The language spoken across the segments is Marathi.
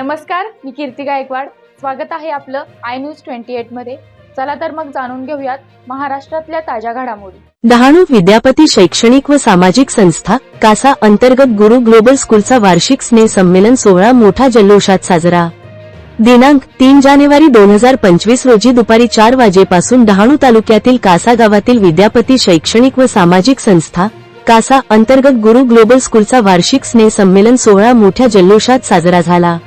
नमस्कार मी कीर्ती गायकवाड. स्वागत आहे आपलं आय न्यूज ट्वेंटी एटमध्ये. चला तर मग जाणून घेऊयात महाराष्ट्रातल्या ताज्या घडामोडी. डहाणू विद्यापती शैक्षणिक व सामाजिक संस्था कासा अंतर्गत गुरु ग्लोबल स्कूलचा वार्षिक स्नेह संमेलन सोहळा मोठा जल्लोषात साजरा. दिनांक तीन जानेवारी दोन हजार पंचवीस रोजी दुपारी चार वाजेपासून डहाणू तालुक्यातील कासा गावातील विद्यापती शैक्षणिक व सामाजिक संस्था कासा अंतर्गत गुरु ग्लोबल स्कूलचा वार्षिक स्नेह संमेलन सोहळा मोठ्या जल्लोषात साजरा झाला.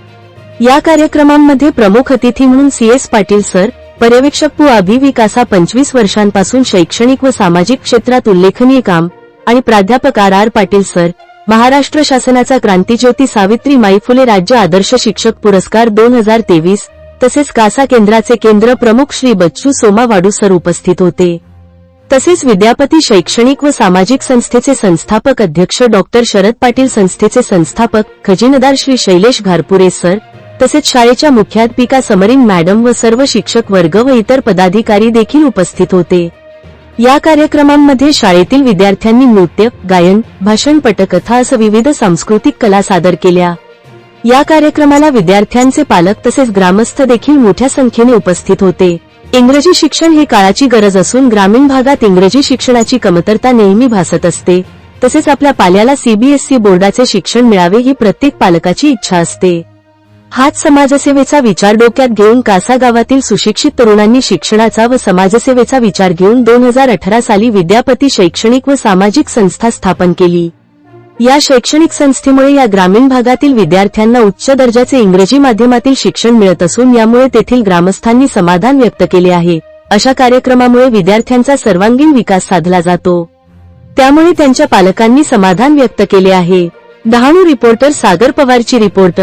या कार्यक्रमांमध्ये प्रमुख अतिथी म्हणून सी एस पाटील सर पर्यवेक्षक पु अभिविकासा पंचवीस वर्षांपासून शैक्षणिक व सामाजिक क्षेत्रात उल्लेखनीय काम आणि प्राध्यापक R R Patil sir Maharashtra शासनाचा क्रांतीज्योती सावित्री माई फुले राज्य आदर्श शिक्षक पुरस्कार दोन हजार तेवीस तसेच कासा केंद्राचे केंद्र प्रमुख श्री बच्चू सोमावाडू सर उपस्थित होते. तसेच विद्यापती शैक्षणिक व सामाजिक संस्थेचे संस्थापक अध्यक्ष डॉक्टर शरद पाटील संस्थेचे संस्थापक खजिनदार श्री शैलेश घारपुरे सर तसेच शाळेच्या मुख्याध्यापिका समरीन मॅडम व सर्व शिक्षक वर्ग व इतर पदाधिकारी देखील उपस्थित होते. या कार्यक्रमांमध्ये शाळेतील विद्यार्थ्यांनी नृत्य गायन भाषण पटकथा असं विविध सांस्कृतिक कला सादर केल्या. या कार्यक्रमाला विद्यार्थ्यांचे पालक तसेच ग्रामस्थ देखील मोठ्या संख्येने उपस्थित होते. इंग्रजी शिक्षण ही काळाची गरज असून ग्रामीण भागात इंग्रजी शिक्षणाची कमतरता नेहमी भासत असते. तसेच आपल्या पाल्याला सीबीएसई बोर्डाचे शिक्षण मिळावे ही प्रत्येक पालकाची इच्छा असते. हाच समाजसेवेचा विचार डोक्यात घेऊन कासा गावातील सुशिक्षित तरुणांनी शिक्षणाचा व समाजसेवेचा विचार घेऊन दोन हजार अठरा साली विद्यापती शैक्षणिक व सामाजिक संस्था स्थापन केली. या शैक्षणिक संस्थेमुळे या ग्रामीण भागातील विद्यार्थ्यांना उच्च दर्जाचे इंग्रजी माध्यमातील शिक्षण मिळत असून यामुळे तेथील ग्रामस्थांनी समाधान व्यक्त केले आहे. अशा कार्यक्रमामुळे विद्यार्थ्यांचा सर्वांगीण विकास साधला जातो. त्यामुळे त्यांच्या पालकांनी समाधान व्यक्त केले आहे. डहाणू रिपोर्टर सागर पवारची रिपोर्ट.